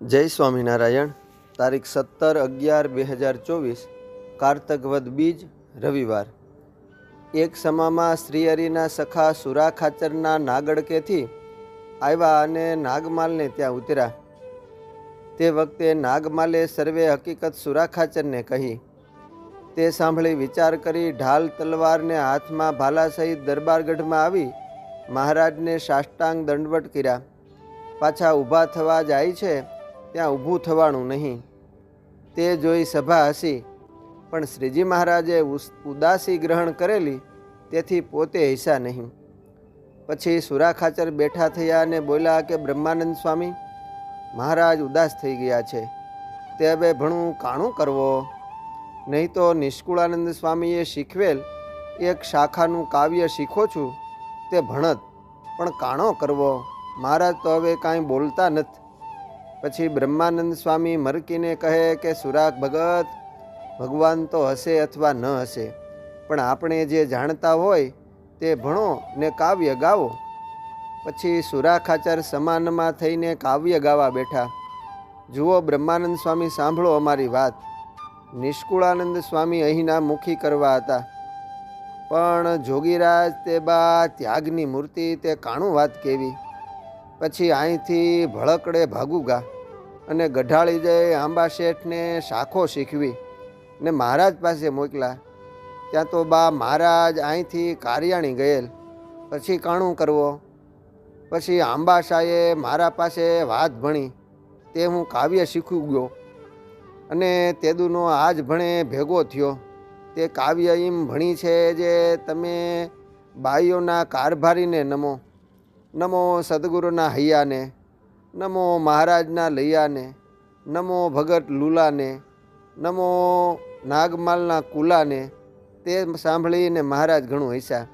જય સ્વામિનારાયણ. તારીખ સત્તર અગિયાર બે હજાર ચોવીસ, કારતકવદ બીજ, રવિવાર. એક સમામાં શ્રીહરિના સખા સુરા ખાચરના નાગડકેથી આવ્યા અને નાગમાલને ત્યાં ઉતર્યા. તે વખતે નાગમાલે સર્વે હકીકત સુરા ખાચરને કહી. તે સાંભળી વિચાર કરી ઢાલ તલવારને હાથમાં ભાલા સહિત દરબારગઢમાં આવી મહારાજને સાષ્ટાંગ દંડવટ કર્યા. પાછા ઊભા થવા જાય છે ત્યાં ઊભું થવાનું નહીં. તે જોઈ સભા હસી, પણ શ્રીજી મહારાજે ઉદાસી ગ્રહણ કરેલી, તેથી પોતે હિસા નહીં. પછી સુરા ખાચર બેઠા થયા અને બોલ્યા કે, બ્રહ્માનંદ સ્વામી, મહારાજ ઉદાસ થઈ ગયા છે. તે હવે ભણું કાણું કરવો? નહીં તો નિષ્કુળાનંદ સ્વામીએ શીખવેલ એક શાખાનું કાવ્ય શીખો છું. તે ભણત, પણ કાણો કરવો? મહારાજ તો હવે કાંઈ બોલતા નથી. પછી બ્રહ્માનંદ સ્વામી મરકીને કહે કે, સુરાગ ભગત, ભગવાન તો હશે અથવા ન હશે, પણ આપણે જે જાણતા હોય તે ભણો ને કાવ્ય ગાવો. પછી સુરાખાચર સમાનમાં થઈને કાવ્ય ગાવા બેઠા. જુઓ બ્રહ્માનંદ સ્વામી, સાંભળો અમારી વાત. નિષ્કુળાનંદ સ્વામી અહીંના મુખી કરવા હતા. પણ જોગીરાજ તે બા ત્યાગની મૂર્તિ, તે કાણું વાત કેવી? પછી અહીંથી ભળકડે ભાગું ગા અને ગઢાળી જઈ આંબા શેઠને શાખો શીખવી ને મહારાજ પાસે મોકલા. ત્યાં તો બા મહારાજ અહીંથી કારિયાણી ગયેલ. પછી કાણું કરવો. પછી આંબાશાએ મારા પાસે વાત ભણી. તે હું કાવ્ય શીખી ગયો અને તેદુનો આજ ભણે ભેગો થયો. તે કાવ્ય એમ ભણી છે જે તમે બાઈઓના કારભારીને નમો. નમો સદગુરુના હૈયાને, નમો મહારાજના લૈયાને, નમો ભગત લુલાને, નમો નાગમાલના કુલાને, તે સાંભળીને મહારાજ ઘણું હસ્યા.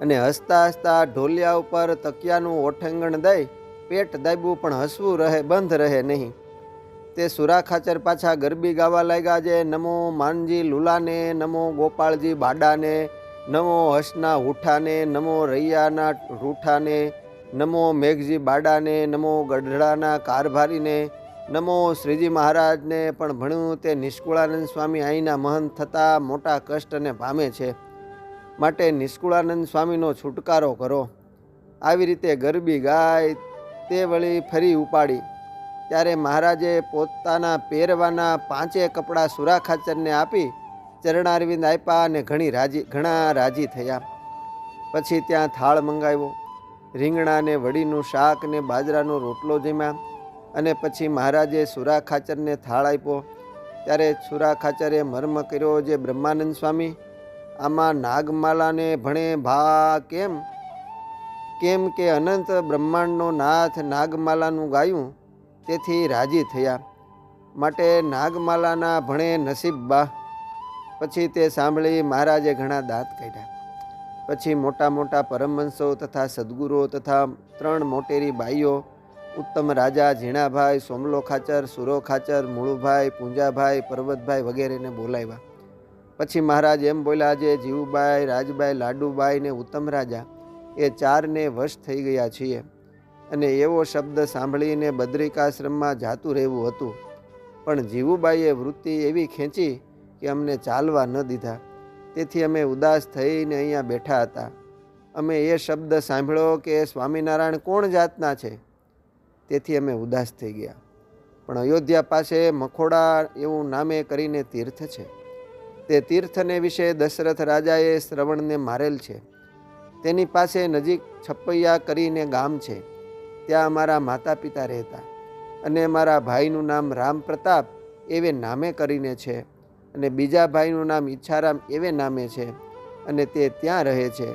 અને હસતા હસતા ઢોલિયા ઉપર તકિયાનું ઓઠંગણ દઈ પેટ દાબ્યું પણ હસવું રહે, બંધ રહે નહીં. તે સુરા ખાચર પાછા ગરબી ગાવા લાગ્યા છે નમો માનજી લુલાને, નમો ગોપાળજી બાડાને નમો હસના હુઠાને, નમો રૈયાના રૂઠાને, નમો મેઘજી બાડાને, નમો ગઢડાના કારભારીને, નમો શ્રીજી મહારાજને, પણ ભણ્યું તે નિષ્કુળાનંદ સ્વામી અહીંના મહંત થતાં મોટા કષ્ટને પામે છે. માટે નિષ્કુળાનંદ સ્વામીનો છુટકારો કરો. આવી રીતે ગરબી ગાય, તે વળી ફરી ઉપાડી. ત્યારે મહારાજે પોતાના પહેરવાના પાંચે કપડાં સુરાખાચરને આપી ચરણારવિંદ આપ્યા અને ઘણી રાજી ઘણા રાજી થયા. પછી ત્યાં થાળ મંગાવ્યો. રીંગણાને, વડીનું શાક ને બાજરાનો રોટલો જમ્યા અને પછી મહારાજે સુરા ખાચરને થાળ આપ્યો ત્યારે સુરા ખાચરે મર્મ કર્યો જે બ્રહ્માનંદ સ્વામી, આમાં નાગમાલાને ભણે ભા કેમ? કેમ કે અનંત બ્રહ્માંડનો નાથ નાગમાલાનું ગાયું તેથી રાજી થયા. માટે નાગમાલાના ભણે નસીબ બા. પછી તે સાંભળી મહારાજે ઘણા દાંત કાઢ્યા. પછી મોટા મોટા પરમવંશો તથા સદગુરુઓ તથા ત્રણ મોટેરી બાઈઓ, ઉત્તમ રાજા ઝીણાભાઈ સોમલો ખાચર સુરો ખાચર મુળુભાઈ, પૂંજાભાઈ, પર્વતભાઈ વગેરેને બોલાવ્યા. પછી મહારાજ એમ બોલ્યા જે જીવુબાઈ, રાજબાઈ, લાડુબાઈ ને ઉત્તમ રાજા એ ચારને વશ થઈ ગયા છીએ. અને એવો શબ્દ સાંભળીને બદ્રિકાશ્રમમાં જાતું રહેવું હતું. પણ જીવુબાઈએ વૃત્તિ એવી ખેંચી કે અમને ચાલવા ન દીધા. તેથી અમે ઉદાસ થઈને અહીંયા બેઠા હતા. અમે એ શબ્દ સાંભળ્યો કે સ્વામિનારાયણ કોણ જાતના છે? તેથી અમે ઉદાસ થઈ ગયા. પણ અયોધ્યા પાસે મખોડા એવું નામે કરીને તીર્થ છે. તે તીર્થને વિશે દશરથ રાજાએ શ્રવણને મારેલ છે. તેની પાસે નજીક છપૈયા કરીને ગામ છે. ત્યાં અમારા માતા પિતા રહેતા. અને મારા ભાઈનું નામ રામ પ્રતાપ એવે નામે કરીને છે. અને બીજા ભાઈનું નામ ઈચ્છારામ એવે નામે છે અને તે ત્યાં રહે છે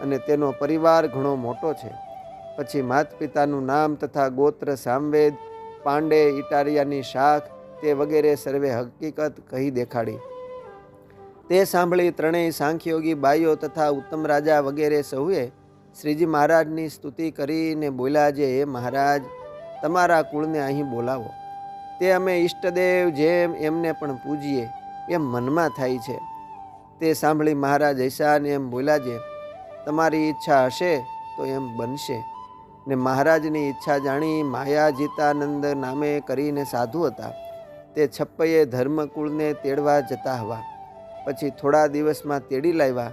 અને તેનો પરિવાર ઘણો મોટો છે. પછી માત પિતાનું નામ તથા ગોત્ર સામવેદ, પાંડે, ઇટારિયાની શાખ તે વગેરે સર્વે હકીકત કહી દેખાડી. તે સાંભળી ત્રણેય સાંખ્યોગી બાઈઓ તથા ઉત્તમ રાજા વગેરે સૌએ શ્રીજી મહારાજની સ્તુતિ કરીને બોલ્યા જે, હે મહારાજ, તમારા કુળને અહીં બોલાવો. તે અમે ઈષ્ટદેવ જેમ એમને પણ પૂજીએ. એમ મનમાં થાય છે. તે સાંભળી મહારાજ ઐશાને એમ બોલ્યા જે તમારી ઈચ્છા હશે તો એમ બનશે. ને મહારાજની ઈચ્છા જાણી માયાજીતાનંદ નામે કરીને સાધુ હતા. તે છપ્પૈયે ધર્મકુળને તેડવા જતા હવા. પછી થોડા દિવસમાં તેડી લાવ્યા.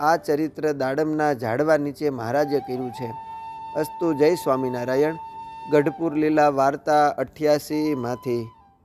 આ ચરિત્ર દાડમના ઝાડવા નીચે મહારાજે કર્યું છે. અસ્તુ જય સ્વામિનારાયણ. ગઢપુર લીલા વાર્તા અઠ્યાસીમાંથી.